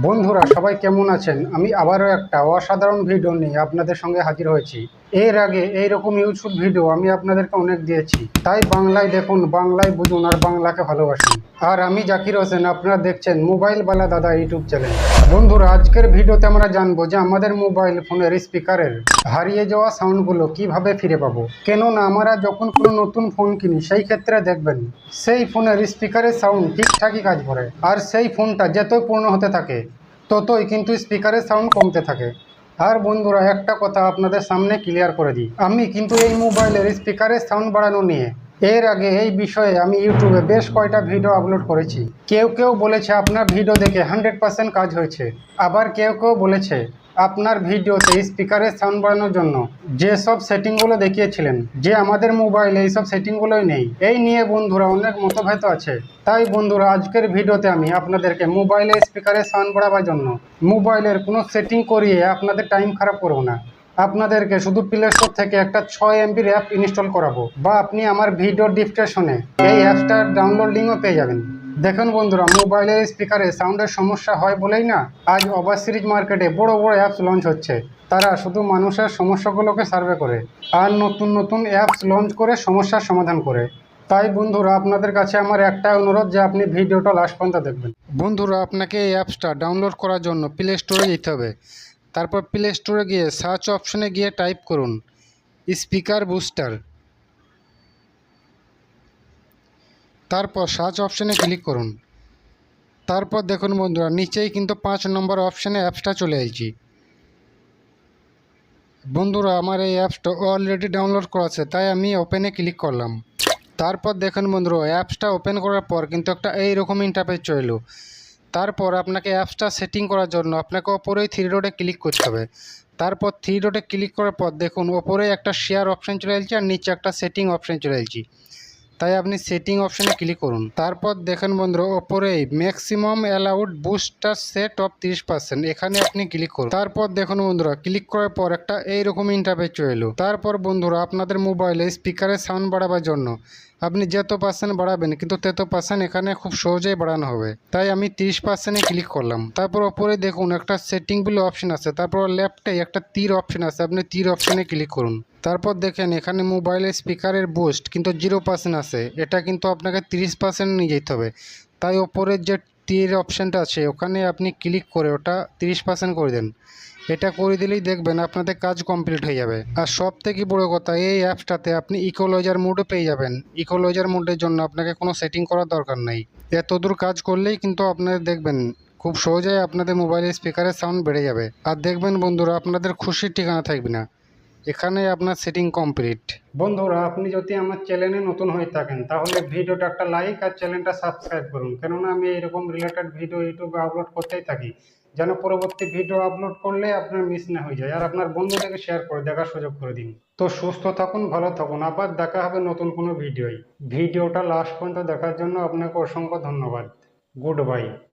বন্ধুরা, সবাই কেমন আছেন? আমি আবারও একটা অসাধারণ ভিডিও নিয়ে আপনাদের সঙ্গে হাজির হয়েছি। এর আগে এইরকম ইউটিউব ভিডিও আমি আপনাদেরকে অনেক দিয়েছি। তাই বাংলায় দেখুন, বাংলায় বুঝুন আর বাংলাকে ভালোবাসুন। আর আমি জাকির হোসেন, আপনারা দেখছেন মোবাইল বালা দাদা ইউটিউব চ্যানেল। বন্ধুরা, আজকের ভিডিওতে আমরা জানব যে আমাদের মোবাইল ফোনের স্পিকারের হারিয়ে যাওয়া সাউন্ডগুলো কীভাবে ফিরে পাবো। কেননা আমরা যখন কোনো নতুন ফোন কিনি, সেই ক্ষেত্রে দেখবেন, সেই ফোনের স্পিকারের সাউন্ড ঠিকঠাকই কাজ করে। আর সেই ফোনটা যতই পূর্ণ হতে থাকে ততই কিন্তু স্পিকারের সাউন্ড কমতে থাকে। আর বন্ধুরা, একটা কথা আপনাদের সামনে ক্লিয়ার করে দিই। আমি কিন্তু এই মোবাইলের স্পিকারের সাউন্ড বাড়ানো নিয়ে, এর আগে এই বিষয়ে আমি ইউটিউবে বেশ কয়টা ভিডিও আপলোড করেছি। কেউ কেউ বলেছে আপনার ভিডিও দেখে হান্ড্রেড পার্সেন্ট কাজ হয়েছে। আবার কেউ কেউ বলেছে আপনার ভিডিওতে স্পিকারের সাউন্ড বাড়ানোর জন্য যেসব সেটিংগুলো দেখিয়েছিলেন, যে আমাদের মোবাইলে এইসব সেটিংগুলোই নেই, এই নিয়ে বন্ধুরা অনেক মতভেদ আছে। তাই বন্ধুরা, আজকের ভিডিওতে আমি আপনাদেরকে মোবাইলে স্পিকারের সাউন্ড বাড়াবার জন্য মোবাইলের কোনো সেটিং করিয়ে আপনাদের টাইম খারাপ করব না। আপনাদেরকে শুধু প্লে স্টোর থেকে একটা ছয় এমবির অ্যাপ ইনস্টল করাবো বা আপনি আমার ভিডিও ডিসক্রিপশনে এই অ্যাপসটার ডাউনলোড লিঙ্কও পেয়ে যাবেন। দেখুন বন্ধুরা মোবাইলের স্পিকারে সাউন্ডের সমস্যা হয় বলেই না? আজ ওভার সিরিজ মার্কেটে বড় বড় অ্যাপস লঞ্চ হচ্ছে। তারা শুধু মানুষের সমস্যাগুলোকে সার্ভে করে আর নতুন নতুন অ্যাপস লঞ্চ করে সমস্যার সমাধান করে। তাই বন্ধুরা, আপনাদের কাছে আমার একটাই অনুরোধ যে আপনি ভিডিওটা লাস্ট পর্যন্ত দেখবেন। বন্ধুরা, আপনাকে এই অ্যাপসটা ডাউনলোড করার জন্য প্লে স্টোরে যেতে হবে। তারপর প্লে স্টোরে গিয়ে সার্চ অপশনে গিয়ে টাইপ করুন স্পিকার বুস্টার তারপর সার্চ অপশানে ক্লিক করুন। তারপর দেখুন বন্ধুরা, নিচেই কিন্তু পাঁচ নম্বর অপশানে অ্যাপসটা চলে এসেছি বন্ধুরা, আমার এই অ্যাপসটা অলরেডি ডাউনলোড করা আছে, তাই আমি ওপেনে ক্লিক করলাম। তারপর দেখুন বন্ধুরা, অ্যাপসটা ওপেন করার পর কিন্তু একটা এইরকম ইন্টারফেস চলল তারপর আপনাকে অ্যাপসটা সেটিং করার জন্য আপনাকে ওপরেই থ্রি ডটে ক্লিক করতে হবে। তারপর থ্রি ডটে ক্লিক করার পর দেখুন, ওপরে একটা শেয়ার অপশান চলে এসেছে আর নিচে একটা সেটিং অপশান চলে এসেছে তাই আপনি সেটিং অপশানে ক্লিক করুন। তারপর দেখেন বন্ধুরা ওপরেই maximum allowed booster set off তিরিশ পার্সেন্ট এখানে আপনি ক্লিক করুন। তারপর দেখুন বন্ধুরা ক্লিক করার পর একটা এইরকম ইন্টারফেস চলে এলো। তারপর বন্ধুরা, আপনাদের মোবাইলে স্পিকারের সাউন্ড বাড়াবার জন্য আপনি যত পার্সেন্ট বাড়াবেন, কিন্তু তেত পার্সেন্ট এখানে খুব সহজেই বাড়ানো হবে। তাই আমি তিরিশ পার্সেন্টে ক্লিক করলাম। তারপর ওপরে দেখুন, একটা সেটিং বলে অপশন আছে। তারপর লেফটে একটা তীর অপশন আছে। আপনি তীর অপশনে ক্লিক করুন। তারপর দেখেন, এখানে মোবাইলের স্পিকারের বুস্ট কিন্তু জিরো পার্সেন্ট আছে। এটা কিন্তু আপনাকে তিরিশ পার্সেন্ট নিয়ে যেতে হবে। তাই ওপরের যে তীর অপশানটা আছে, ওখানে আপনি ক্লিক করে ওটা তিরিশ পার্সেন্ট করে দেন। এটা করে দিলেই দেখবেন আপনাদের কাজ কমপ্লিট হয়ে যাবে। আর সব থেকে বড়ো কথা, এই অ্যাপসটাতে আপনি ইকোলজার মোডও পেয়ে যাবেন। ইকোলজার মোডের জন্য আপনাকে কোনো সেটিং করার দরকার নেই। এতদূর কাজ করলেই কিন্তু আপনাদের দেখবেন, খুব সহজেই আপনাদের মোবাইলের স্পিকারের সাউন্ড বেড়ে যাবে। আর দেখবেন বন্ধুরা, আপনাদের খুশির ঠিকানা থাকবে না। এখানে আপনার সেটিং কমপ্লিট বন্ধুরা, আপনি যদি আমার চ্যানেলে নতুন হয়ে থাকেন, তাহলে ভিডিওটা একটা লাইক আর চ্যানেলটা সাবস্ক্রাইব করুন। কেননা, আমি এরকম রিলেটেড ভিডিও ইউটিউবে আপলোড করতেই থাকি। যেন পরবর্তী ভিডিও আপলোড করলে আপনার মিস না হয়ে যায়। আর আপনার বন্ধুদেরকে শেয়ার করে, দেখার সুযোগ করে দিন। তো সুস্থ থাকুন, ভালো থাকুন। আবার দেখা হবে নতুন কোনো ভিডিওয় ভিডিওটা লাস্ট পর্যন্ত দেখার জন্য আপনাকে অসংখ্য ধন্যবাদ। Good bye